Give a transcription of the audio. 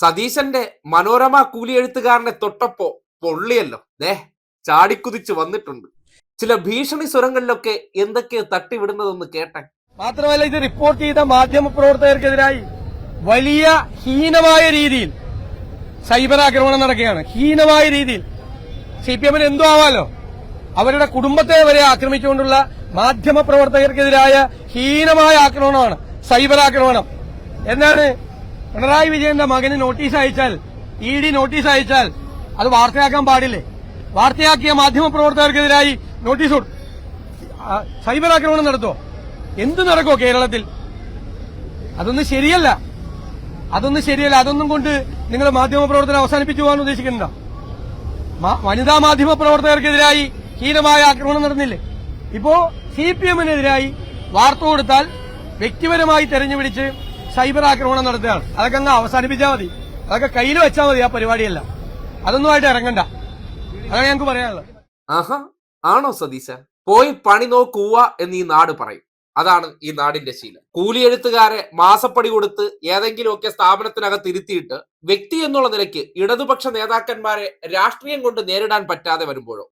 സതീശന്റെ മനോരമ കൂലിയെഴുത്തുകാരനെ തൊട്ടപ്പോ പൊള്ളിയല്ലോ. ദേ ചാടിക്കുതിച്ച് വന്നിട്ടുണ്ട്. ചില ഭീഷണി സ്വരങ്ങളിലൊക്കെ എന്തൊക്കെയോ തട്ടിവിടുന്നതെന്ന് കേട്ടെ. മാത്രമല്ല ഇത് റിപ്പോർട്ട് ചെയ്ത മാധ്യമ പ്രവർത്തകർക്കെതിരായി വലിയ ഹീനമായ രീതിയിൽ സൈബർ ആക്രമണം നടക്കുകയാണ്. ഹീനമായ രീതിയിൽ. സി പി എമ്മിന് എന്തോ ആവാലോ? അവരുടെ കുടുംബത്തെ വരെ ആക്രമിച്ചുകൊണ്ടുള്ള മാധ്യമ പ്രവർത്തകർക്കെതിരായ ഹീനമായ ആക്രമണമാണ് സൈബർ ആക്രമണം. എന്താണ്? പിണറായി വിജയന്റെ മകന് നോട്ടീസ് അയച്ചാൽ ഇ ഡി നോട്ടീസ് അയച്ചാൽ അത് വാർത്തയാക്കാൻ പാടില്ലേ? വാർത്തയാക്കിയ മാധ്യമ പ്രവർത്തകർക്കെതിരായി നോട്ടീസ് കൊടുക്കും സൈബർ ആക്രമണം നടത്തുമോ എന്ത് നടക്കോ കേരളത്തിൽ? അതൊന്നും ശരിയല്ല. അതൊന്നും ശരിയല്ല. അതൊന്നും കൊണ്ട് നിങ്ങൾ മാധ്യമ പ്രവർത്തനം അവസാനിപ്പിച്ചു പോകാൻ ഉദ്ദേശിക്കുന്നുണ്ടോ? വനിതാ മാധ്യമ പ്രവർത്തകർക്കെതിരായി ഹീനമായ ആക്രമണം നടന്നില്ലേ? ഇപ്പോ സി പി എമ്മിനെതിരായി വാർത്ത കൊടുത്താൽ വ്യക്തിപരമായി തെരഞ്ഞുപിടിച്ച് സൈബർ ആക്രമണം നടത്തുകയാണ്. അതൊക്കെ അങ്ങ് അവസാനിപ്പിച്ചാൽ മതി. അതൊക്കെ കയ്യിൽ വെച്ചാൽ മതി ആ പരിപാടിയല്ല. അതൊന്നുമായിട്ട് ഇറങ്ങണ്ട. അതാണ് ഞങ്ങൾക്ക് പറയാനുള്ളത്. ആഹാ ആണോ സതീശ പോയി പണി നോക്കുക എന്ന് ഈ നാട് പറയും. അതാണ് ഈ നാടിന്റെ ശീലം. കൂലിയെഴുത്തുകാരെ മാസപ്പടി കൊടുത്ത് ഏതെങ്കിലുമൊക്കെ സ്ഥാപനത്തിനകത്ത് ഇരുത്തിയിട്ട് വ്യക്തി എന്നുള്ള നിലയ്ക്ക് ഇടതുപക്ഷ നേതാക്കന്മാരെ രാഷ്ട്രീയം കൊണ്ട് നേരിടാൻ പറ്റാതെ വരുമ്പോഴോ?